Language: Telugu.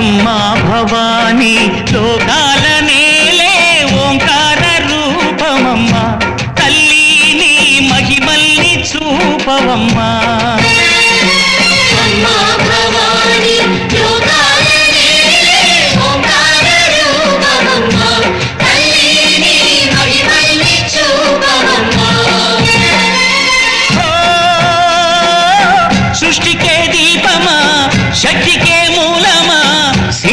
అమ్మా భవానీ లోకాల నేలే ఓంకార రూపమమ్మా. తల్లి నీ మహిమల్ని చూపవమ్మా. శక్తికే దీపమా శక్తికే